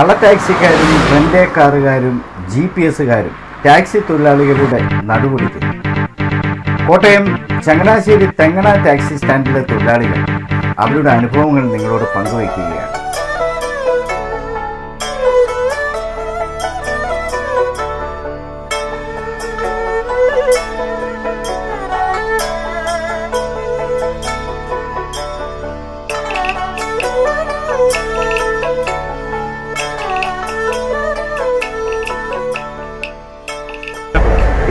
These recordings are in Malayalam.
കള്ള ടാക്സിക്കാരും റെൻഡേ കാറുകാരും ജി പി എസുകാരും ടാക്സി തൊഴിലാളികളുടെ നടുപിടിക്കുന്നു കോട്ടയം ചങ്ങനാശ്ശേരി തെങ്ങണ ടാക്സി സ്റ്റാൻഡിലെ തൊഴിലാളികൾ അവരുടെ അനുഭവങ്ങൾ നിങ്ങളോട് പങ്കുവയ്ക്കുകയാണ്.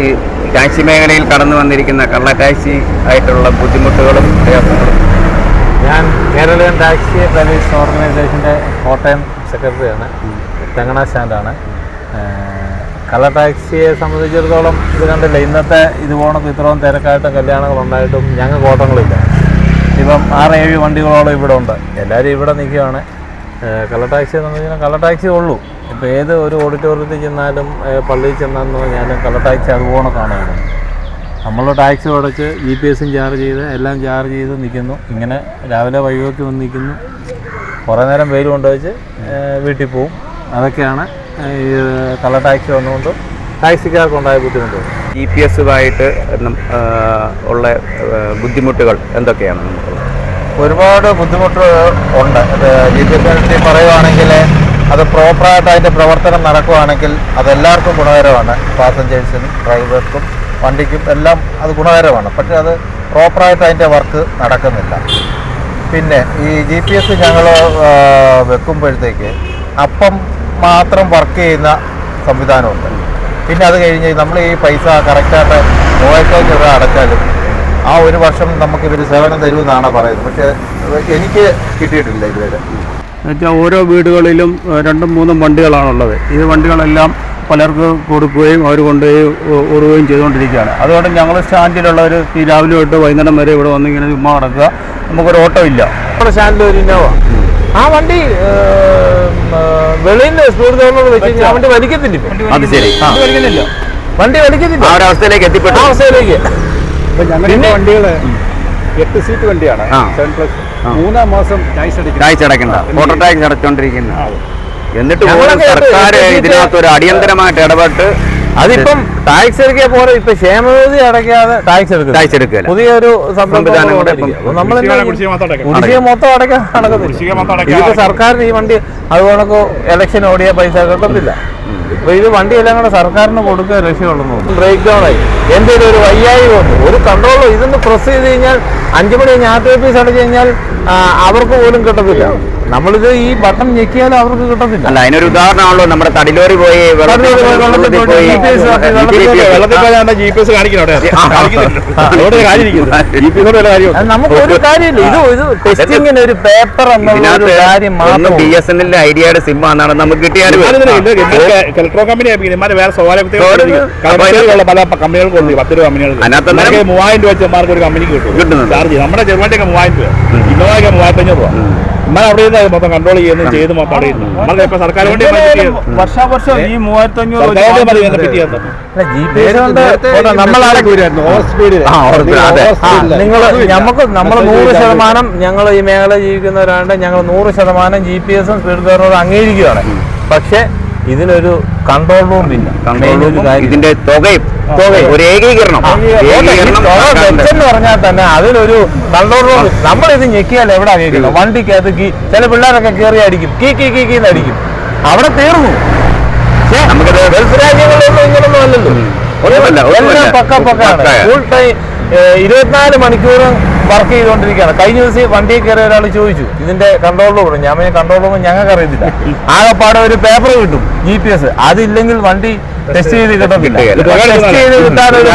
ഈ ടാക്സി മേഖലയിൽ കടന്നു വന്നിരിക്കുന്ന കള്ള ടാക്സി ആയിട്ടുള്ള ബുദ്ധിമുട്ടുകളും പ്രയാസങ്ങളും. ഞാൻ കേരള ടാക്സി സർവീസ് ഓർഗനൈസേഷന്റെ കോട്ടയം സെക്രട്ടറിയാണ്. തെങ്ങണ സ്റ്റാൻഡാണ് കള ടാക്സിയെ സംബന്ധിച്ചിടത്തോളം ഇത് കണ്ടില്ല. ഇന്നത്തെ ഇത് പോണക്ക് ഇത്രയും തിരക്കായിട്ട് കല്യാണങ്ങൾ ഉണ്ടായിട്ടും ഞങ്ങൾക്ക് ഓട്ടങ്ങളില്ല. ഇപ്പം ആറ് ഏഴ് വണ്ടികളോളം ഇവിടെ ഉണ്ട്. എല്ലാവരും ഇവിടെ നിൽക്കുകയാണ്. കള്ള ടാക്സിയെ സംബന്ധിച്ചാൽ കള്ള ടാക്സി ഉള്ളൂ. ഇപ്പോൾ ഏത് ഒരു ഓഡിറ്റോറിയത്തിൽ ചെന്നാലും പള്ളിയിൽ ചെന്നാന്ന് പറഞ്ഞാലും കള ടാക്സി അതുപോലെ കാണുകയാണ് നമ്മൾ ടാക്സി അടച്ച് ജി പി എസും ചാർജ് ചെയ്ത് എല്ലാം ചാർജ് ചെയ്ത് നിൽക്കുന്നു ഇങ്ങനെ രാവിലെ വഴിവെക്കി വന്ന് നിൽക്കുന്നു കുറേ നേരം വെയിൽ കൊണ്ടുവച്ച് വീട്ടിൽ പോവും. അതൊക്കെയാണ് ഈ കള ടാക്സി വന്നുകൊണ്ട് ടാക്സിക്കാർക്കുണ്ടായ ബുദ്ധിമുട്ട് ജി പി എസുമായിട്ട് ഉള്ള ബുദ്ധിമുട്ടുകൾ എന്തൊക്കെയാണ്? നമുക്കുള്ളത് ഒരുപാട് ബുദ്ധിമുട്ടുകൾ ഉണ്ട്. ജി പി എസ് പറയുവാണെങ്കിൽ അത് പ്രോപ്പറായിട്ട് അതിന്റെ പ്രവർത്തനം നടക്കുകയാണെങ്കിൽ അതെല്ലാവർക്കും ഗുണകരമാണ്. പാസഞ്ചേഴ്സിനും ഡ്രൈവർക്കും വണ്ടിക്കും എല്ലാം അത് ഗുണകരമാണ്. പക്ഷേ അത് പ്രോപ്പറായിട്ട് അതിന്റെ വർക്ക് നടക്കുന്നില്ല. പിന്നെ ഈ ജി പി എസ് ഞങ്ങൾ വെക്കുമ്പോഴത്തേക്ക് അപ്പം മാത്രം വർക്ക് ചെയ്യുന്ന സംവിധാനമുണ്ട്. പിന്നെ അത് കഴിഞ്ഞ് നമ്മൾ ഈ പൈസ കറക്റ്റായിട്ട് മൂവായിരത്തഞ്ഞൂറ് രൂപ അടച്ചാലും ആ ഒരു വർഷം നമുക്ക് ഇവർ സേവനം തരുമെന്നാണ് പറയുന്നത്. പക്ഷേ എനിക്ക് കിട്ടിയിട്ടില്ല ഇതുവരെ. എന്നുവെച്ചാൽ ഓരോ വീടുകളിലും രണ്ടും മൂന്നും വണ്ടികളാണുള്ളത്. ഈ വണ്ടികളെല്ലാം പലർക്ക് കൊടുക്കുകയും അവർ കൊണ്ടുപോയി ഓടുകയും ചെയ്തുകൊണ്ടിരിക്കുകയാണ്. അതുകൊണ്ട് ഞങ്ങൾ സ്റ്റാൻഡിലുള്ളവർ ഈ രാവിലെ തൊട്ട് വൈകുന്നേരം വരെ ഇവിടെ വന്നിങ്ങനെ ചുമ്മാ കിടക്കുക നമുക്കൊരു ഓട്ടോ ഇല്ല. നമ്മുടെ സ്റ്റാൻഡിൽ ഒരു ഇന്നോവ. ആ വണ്ടി വെളിയിൽ സ്പീഡ് ഗവർണർ വെച്ച് കഴിഞ്ഞാൽ വണ്ടി വലിക്കത്തില്ല? അത് ശരി. വലിക്കുന്നില്ല വണ്ടി വലിക്കത്തില്ല. ആ അവസ്ഥയിലേക്ക് എത്തിപ്പെട്ട. അവസ്ഥയിലേക്ക്. ഞങ്ങളുടെ വണ്ടികൾ എട്ട് സീറ്റ് വണ്ടിയാണ്. Seven plus. മൂന്നാം മാസം ടാക്സ് അടയ്ക്കണ്ട. മോട്ടോർ ടാക്സ് അടച്ചോണ്ടിരിക്കുന്ന. എന്നിട്ട് സർക്കാർ ഇതിനകത്ത് ഒരു അടിയന്തരമായിട്ട് ഇടപെട്ട് അതിപ്പം ടാക്സ് എടുക്കിയ പോലെ ഇപ്പൊ ക്ഷേമനിധി അടയ്ക്കാതെ ടാക്സ് എടുക്കുക ടാക്സ് എടുക്കുക പുതിയൊരു സംവിധാനം കൂടെ നമ്മൾ കുടിശ്ശിക മൊത്തം അടയ്ക്കാൻ നടക്കത്തില്ല. ഇതിപ്പോ സർക്കാരിന് ഈ വണ്ടി അതുകൊണ്ടൊക്കെ ഇലക്ഷൻ ഓടിയ പൈസ കിട്ടത്തില്ല. അപ്പൊ ഇത് വണ്ടിയെല്ലാം കൂടെ സർക്കാരിന് കൊടുക്കുക ലക്ഷ്യമുള്ളൂ ബ്രേക്ക് ഡൗൺ ആയി. എന്തെങ്കിലും ഒരു വയ്യായി വന്നു. ഒരു കൺട്രോൾ ഇതൊന്ന് പ്രസ് ചെയ്ത് കഴിഞ്ഞാൽ അഞ്ചു മണി ഞാൻ ഓഫീസ് അടച്ചു കഴിഞ്ഞാൽ അവർക്ക് പോലും കിട്ടത്തില്ല. നമ്മളിത് ഈ ബട്ടൺ ഞെക്കിയാൽ അവർക്ക് കിട്ടത്തില്ല. അല്ല അതിനൊരു ഉദാഹരണമാണല്ലോ നമ്മുടെ തടിലോറി പോയി വെള്ളത്തിൽ പോയി ജി പി എസ് കാണിക്കണം നമുക്ക് ഒരു കാര്യമില്ല. ഇത് ഇത് ടെസ്റ്റിങ്ങിന് ഒരു പേപ്പർ എന്നുള്ള കാര്യം മാത്രം ബി എസ് എൻ എല്ലിന്റെ ഐഡിയയുടെ സിം ആണെന്നാണ് നമുക്ക് കിട്ടിയാലും ഇലക്ട്രോ കമ്പനി ഇമാര് വേറെ സ്വകാര്യ പല കമ്പനികൾക്ക് ഉണ്ട്. പത്ത് രൂപ കമ്പനികൾക്ക്. മൂവായിരം രൂപ വെച്ച് മാർക്ക് ഒരു കമ്പനിക്ക് കിട്ടും. നമ്മുടെ ചെറുവണ്ടിയൊക്കെ മൂവായിരം രൂപ. ഇന്നോവയ്ക്ക് മൂവായിരത്തഞ്ഞൂറ് രൂപ. ഇമാർ അവിടെ ഇരുന്ന് അത് മൊത്തം കൺട്രോൾ ചെയ്യുന്നു ചെയ്ത് മൊത്തം അവിടെ ഇരുന്നു. നമ്മൾക്ക് ഇപ്പൊ സർക്കാർ വേണ്ടി വർഷാവർഷം ഈ മൂവായിരത്തി അഞ്ഞൂറ്. നിങ്ങൾ നമുക്ക് നമ്മൾ നൂറ് ശതമാനം ഞങ്ങൾ ഈ മേഖല ജീവിക്കുന്നവരാണ്ട് ഞങ്ങൾ നൂറ് ശതമാനം ജി പി എസും സ്പീഡ് ഗവർണറും അംഗീകരിക്കുകയാണ് പക്ഷേ ഇതിനൊരു കൺട്രോൾ റൂം ഇല്ല. കൺട്രോൾ കാര്യം. ഇതിന്റെ തുകയും. ഒരു ഏകീകരണം. എന്ന് പറഞ്ഞാൽ തന്നെ അതിലൊരു കൺട്രോൾ റൂം നമ്മളിത് ഞെക്കിയാൽ എവിടെ കേൾക്കുന്നത് വണ്ടിക്കകത്ത് കീ ചില പിള്ളേരൊക്കെ കയറി അടിക്കും. കീ കീ കീ കീന്ന് അടിക്കും. അവിടെ തീർന്നു. നമുക്കത് ഗൾഫ് രാജ്യങ്ങളിലൊന്നും ഇങ്ങനൊന്നും അല്ലല്ലോ. പക്ക പക്കാണ്. ഫുൾ ടൈം ഇരുപത്തിനാല് മണിക്കൂറും വർക്ക് ചെയ്തുകൊണ്ടിരിക്കുകയാണ്. കഴിഞ്ഞ ദിവസം വണ്ടിയിൽ കയറി ഒരാൾ ചോദിച്ചു ഇതിന്റെ കൺട്രോൾ റൂം ഞാൻ പിന്നെ കൺട്രോൾ റൂം ഞങ്ങൾക്ക് അറിയത്തില്ല. ആകെപ്പാടെ ഒരു പേപ്പർ കിട്ടും ജി പി എസ് അതില്ലെങ്കിൽ വണ്ടി ടെസ്റ്റ് ചെയ്ത് കിട്ടത്തില്ല. ടെസ്റ്റ് ചെയ്ത് കിട്ടാൻ ഒരു.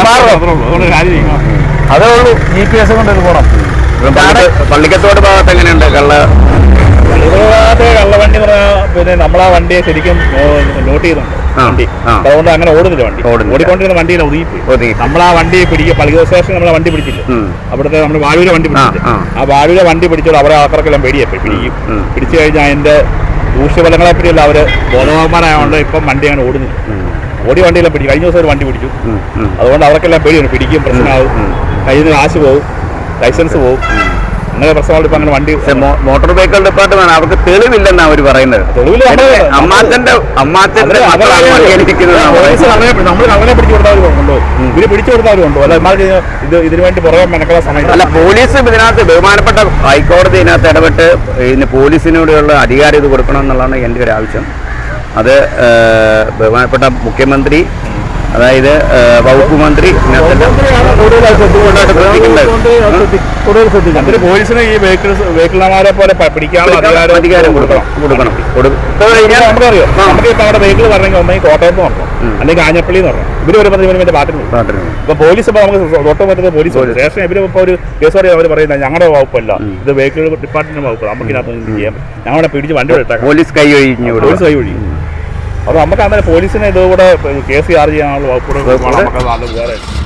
അതേ ഉള്ളൂ ജി പി എസ് കൊണ്ട് ഒരു ഗുണം പള്ളിക്കത്തോട് ഭാഗത്ത് എങ്ങനെയുണ്ട് കള്ള കള്ളവണ്ടി പറഞ്ഞാൽ പിന്നെ നമ്മളാ വണ്ടിയെ ശരിക്കും നോട്ട് ചെയ്യുന്നുണ്ട്. വണ്ടി. അതുകൊണ്ട് അങ്ങനെ ഓടുന്നില്ല വണ്ടി. ഓടിക്കൊണ്ടിരുന്ന വണ്ടിയിൽ ഒതുങ്ങിപ്പോയി ഒതുങ്ങി. നമ്മൾ ആ വണ്ടി പിടിക്കുക പള്ളിക സ്റ്റേഷൻ നമ്മളെ വണ്ടി പിടിച്ചില്ല. അവിടുത്തെ നമ്മൾ വാഴൂരെ വണ്ടി പിടിച്ചില്ല ആ. വാഴൂരെ വണ്ടി പിടിച്ചോട് അവരെ ആൾക്കാർക്കെല്ലാം പേടിയായി പിടിക്കും. പിടിച്ചു കഴിഞ്ഞാൽ അതിന്റെ ദൂഷ്യഫലങ്ങളെ പറ്റിയല്ല അവർ ബോധവാന്മാരായതുകൊണ്ട് ഇപ്പം വണ്ടി അങ്ങനെ ഓടുന്നില്ല ഓടി വണ്ടിയെല്ലാം പിടിക്കും കഴിഞ്ഞ ദിവസം ഒരു വണ്ടി പിടിച്ചു. അതുകൊണ്ട് അവർക്കെല്ലാം പേടിയാണ് പിടിക്കും പ്രശ്നമാവും ഉം. കയ്യിൽ നിന്ന് കാശ് പോകും ലൈസൻസ് പോകും അങ്ങനെ വണ്ടി മോട്ടോർ വെഹിക്കിൾ ഡിപ്പാർട്ട്മെന്റ് അവർക്ക് തെളിവില്ലെന്നാ അവർ പറയുന്നത്. അമ്മാച്ചന്റെ അമ്മാച്ചന്റെ നമ്മൾ പിടിച്ചു ഇവർ പിടിച്ചു അല്ല ഇത് ഇതിനു വേണ്ടി പുറകെ അല്ല പോലീസ് ഇതിനകത്ത് ബഹുമാനപ്പെട്ട ഹൈക്കോടതി ഇതിനകത്ത് ഇടപെട്ട് ഇതിന് പോലീസിനോടുള്ള അധികാരം ഇത് കൊടുക്കണം എന്നുള്ളതാണ് എന്റെ ഒരു ആവശ്യം. അത് ബഹുമാനപ്പെട്ട മുഖ്യമന്ത്രി അതായത് വകുപ്പ് മന്ത്രി പോലീസിന് ഈ വെഹിക്കിൾ വെഹിക്കിൾമാരെ പോലെ പിടിക്കാനുള്ള അധികാരം അധികാരം കൊടുക്കണം. കൊടുക്കണം. നമുക്കറിയോ. നമുക്ക് ഇപ്പൊ അവിടെ വെഹിക്കിൾ പറഞ്ഞെങ്കിൽ ഒന്നെങ്കിൽ കോട്ടയത്ത് നടക്കണം അല്ലെങ്കിൽ ആഞ്ഞപ്പള്ളി എന്ന് പറഞ്ഞു ഇവർ ഒരു പതിനഞ്ച് മിനിറ്റ് പാട്ടിന് ഇപ്പൊ പോലീസ് ഇപ്പൊ നമുക്ക് തൊട്ട് പറ്റുന്നത് പോലീസ്. സ്റ്റേഷൻ ഇവർ ഇപ്പൊ ഒരു കേസ് പറയാൻ അവർ പറയുന്നത് ഞങ്ങളുടെ വകുപ്പല്ല. ഇത് വെഹിക്കിൾ ഡിപ്പാർട്ട്മെന്റ് വകുപ്പ്. നമുക്ക് ഇതിനകത്ത് ചെയ്യാം ചെയ്യാൻ ഞങ്ങളെ പിടിച്ച് വണ്ടി എടുത്താൽ പോലീസ് കൈ ഒഴിഞ്ഞു പോലീസ് കൈ ഒഴിയും അപ്പൊ നമുക്ക് അങ്ങനെ പോലീസിനെ ഇതുകൂടെ കേസ് ചാർജ് ചെയ്യാനുള്ള വകുപ്പ് കൂടെ വകുപ്പ്